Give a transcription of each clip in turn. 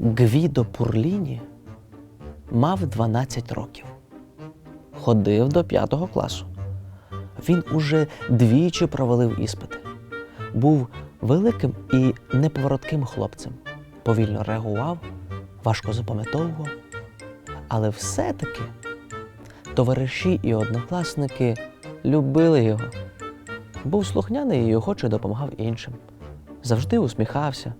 Гвідо Пурліні мав 12 років. Ходив до 5 класу. Він уже двічі провалив іспити. Був великим і неповоротким хлопцем. Повільно реагував, важко запам'ятовував. Але все-таки товариші і однокласники любили його. Був слухняний і охоче допомагав іншим. Завжди усміхався.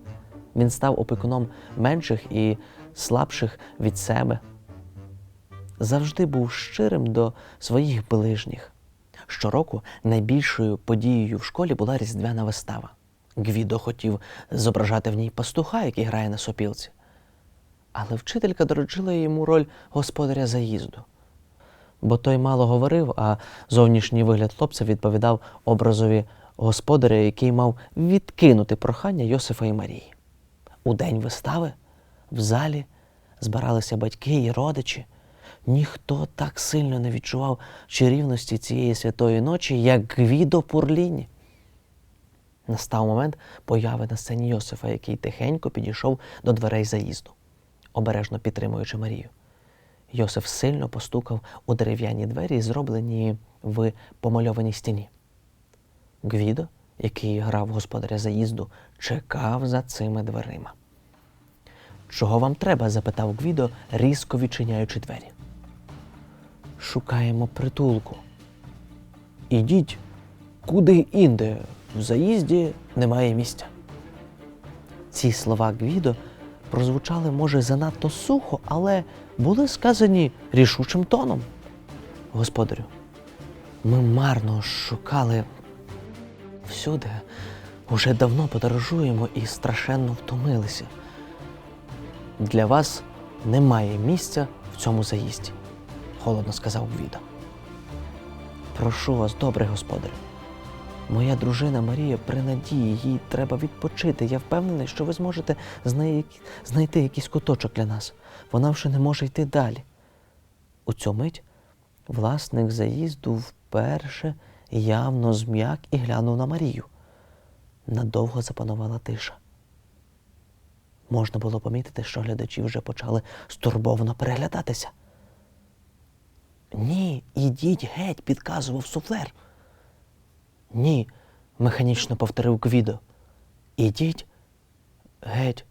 Він став опікуном менших і слабших від себе. Завжди був щирим до своїх ближніх. Щороку найбільшою подією в школі була різдвяна вистава. Гвідо хотів зображати в ній пастуха, який грає на сопілці. Але вчителька доручила йому роль господаря заїзду. Бо той мало говорив, а зовнішній вигляд хлопця відповідав образові господаря, який мав відкинути прохання Йосифа і Марії. У день вистави в залі збиралися батьки і родичі. Ніхто так сильно не відчував чарівності цієї святої ночі, як Гвідо Пурліні. Настав момент появи на сцені Йосифа, який тихенько підійшов до дверей заїзду, обережно підтримуючи Марію. Йосиф сильно постукав у дерев'яні двері, зроблені в помальованій стіні. Гвідо, який грав господаря заїзду, чекав за цими дверима. Чого вам треба? запитав Гвідо, різко відчиняючи двері. Шукаємо притулку. Ідіть куди інде, в заїзді немає місця. Ці слова Гвідо прозвучали, може, занадто сухо, але були сказані рішучим тоном. Господарю, ми марно шукали всюди, уже давно подорожуємо і страшенно втомилися. Для вас немає місця в цьому заїзді, холодно сказав Гвідо. Прошу вас, добрий господарю. Моя дружина Марія при надії, їй треба відпочити. Я впевнений, що ви зможете знайти якийсь куточок для нас. Вона вже не може йти далі. У цю мить власник заїзду вперше явно зм'як і глянув на Марію. Надовго запанувала тиша. Можна було помітити, що глядачі вже почали стурбовано переглядатися. Ні, ідіть геть, підказував суфлер. Ні, механічно повторив Гвідо. Ідіть геть.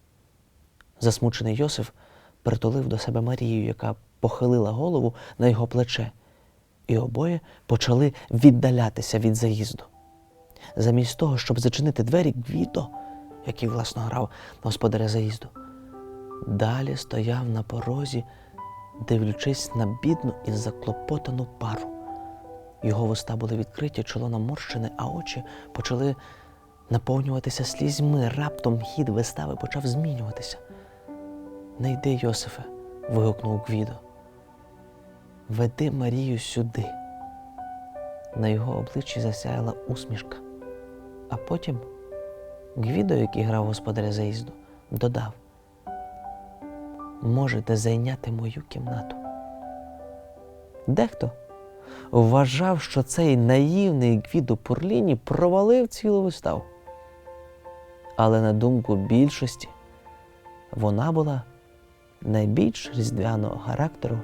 Засмучений Йосиф притулив до себе Марію, яка похилила голову на його плече, і обоє почали віддалятися від заїзду. Замість того, щоб зачинити двері, Гвідо, який власно грав господаря заїзду, далі стояв на порозі, дивлячись на бідну і заклопотану пару. Його вуста були відкриті, чоло наморщене, а очі почали наповнюватися слізьми. Раптом хід вистави почав змінюватися. Не йди, Йосифе, вигукнув Гвідо. Веди Марію сюди. На його обличчі засяяла усмішка. А потім Гвідо, який грав господаря заїзду, додав: Можете зайняти мою кімнату. Дехто вважав, що цей наївний Гвідо Пурліні провалив цілу виставу. Але на думку більшості, вона була найбільш різдвяного характеру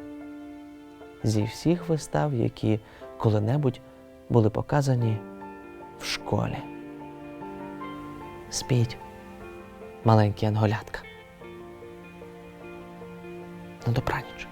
зі всіх вистав, які коли-небудь були показані в школі. Спіть, маленькі анголятка. На добраніч.